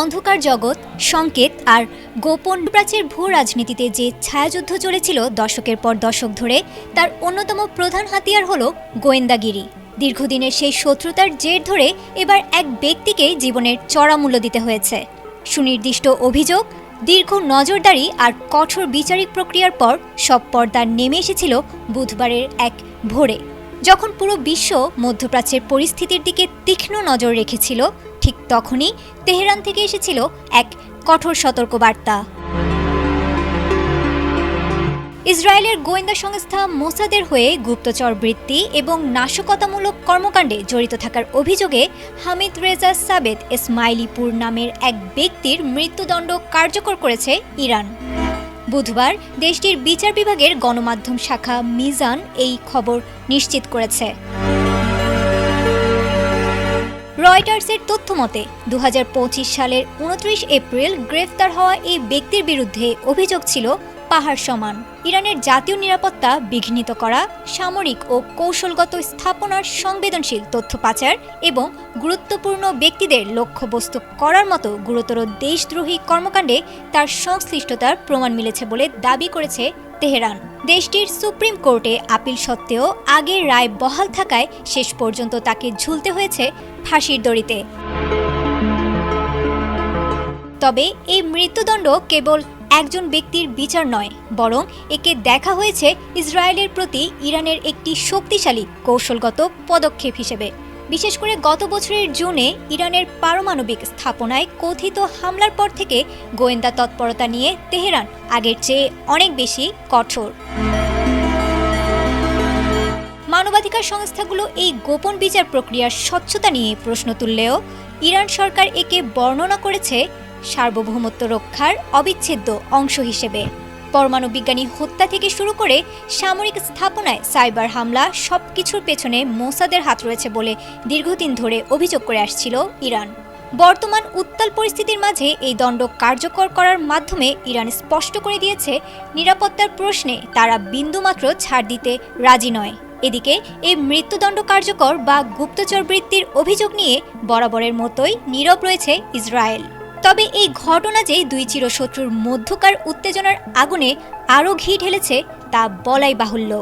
অন্ধকার জগৎ, সংকেত আর গোপন প্রাচীর ভূ রাজনীতিতে যে ছায়াযুদ্ধ চলেছিল দশকের পর দশক ধরে, তার অন্যতম প্রধান হাতিয়ার হল গোয়েন্দাগিরি। দীর্ঘদিনের সেই শত্রুতার জের ধরে এবার এক ব্যক্তিকে জীবনের চড়া মূল্য দিতে হয়েছে। সুনির্দিষ্ট অভিযোগ, দীর্ঘ নজরদারি আর কঠোর বিচারিক প্রক্রিয়ার পর সব পর্দা নেমে এসেছিল বুধবারের এক ভোরে, যখন পুরো বিশ্ব মধ্যপ্রাচ্যের পরিস্থিতির দিকে তীক্ষ্ণ নজর রেখেছিল ঠিক তখনই তেহরান থেকে এসেছিল এক কঠোর সতর্কবার্তা। ইসরায়েলের গোয়েন্দা সংস্থা মোসাদের হয়ে গুপ্তচর বৃত্তি এবং নাশকতামূলক কর্মকাণ্ডে জড়িত থাকার অভিযোগে হামিদ রেজা সাবেদ ইসমাইলিপুর নামের এক ব্যক্তির মৃত্যুদণ্ড কার্যকর করেছে ইরান। বুধবার দেশটির বিচার বিভাগের গণমাধ্যম শাখা মিজান এই খবর নিশ্চিত করেছে। রয়টার্সের তথ্য মতে দু হাজার পঁচিশ সালের উনত্রিশ এপ্রিল গ্রেফতার হওয়া এই ব্যক্তির বিরুদ্ধে অভিযোগ ছিল পাহাড় সমান। ইরানের জাতীয় নিরাপত্তা বিঘ্নিত করা, সামরিক ও কৌশলগত স্থাপনার সংবেদনশীল তথ্য পাচার এবং গুরুত্বপূর্ণ ব্যক্তিদের লক্ষ্যবস্তু করার মতো গুরুতর দেশদ্রোহী কর্মকাণ্ডে তার সংশ্লিষ্টতার প্রমাণ মিলেছে বলে দাবি করেছে তেহরান। দেশটির সুপ্রিম কোর্টে আপিল সত্ত্বেও আগের রায় বহাল থাকায় শেষ পর্যন্ত তাকে ঝুলতে হয়েছে ফাঁসির দড়িতে। তবে এই মৃত্যুদণ্ড কেবল একজন ব্যক্তির বিচার নয়, বরং একে দেখা হয়েছে ইসরায়েলের প্রতি ইরানের একটি শক্তিশালী, কৌশলগত পদক্ষেপ হিসেবে। বিশেষ করে গত বছরের জুনে ইরানের পারমাণবিক স্থাপনায় কথিত হামলার পর থেকে গোয়েন্দা তৎপরতা নিয়ে তেহরান আগের চেয়ে অনেক বেশি কঠোর। মানবাধিকার সংস্থাগুলো এই গোপন বিচার প্রক্রিয়ার স্বচ্ছতা নিয়ে প্রশ্ন তুললেও ইরান সরকার একে বর্ণনা করেছে সার্বভৌমত্ব রক্ষার অবিচ্ছেদ্য অংশ হিসেবে। পরমাণু বিজ্ঞানী হত্যা থেকে শুরু করে সামরিক স্থাপনায় সাইবার হামলা সবকিছুর পেছনে মোসাদের হাত রয়েছে বলে দীর্ঘদিন ধরে অভিযোগ করে আসছিল ইরান। বর্তমান উত্তাল পরিস্থিতির মাঝে এই দণ্ড কার্যকর করার মাধ্যমে ইরান স্পষ্ট করে দিয়েছে, নিরাপত্তার প্রশ্নে তারা বিন্দুমাত্র ছাড় দিতে রাজি নয়। এদিকে, এই মৃত্যুদণ্ড কার্যকর বা গুপ্তচর বৃত্তির অভিযোগ নিয়ে বরাবরের মতোই নীরব রয়েছে ইসরায়েল। তবে এই ঘটনা যে দুই চিরশত্রুর মধ্যকার উত্তেজনার আগুনে আরও ঘি ঢেলেছে, তা বলাই বাহুল্য।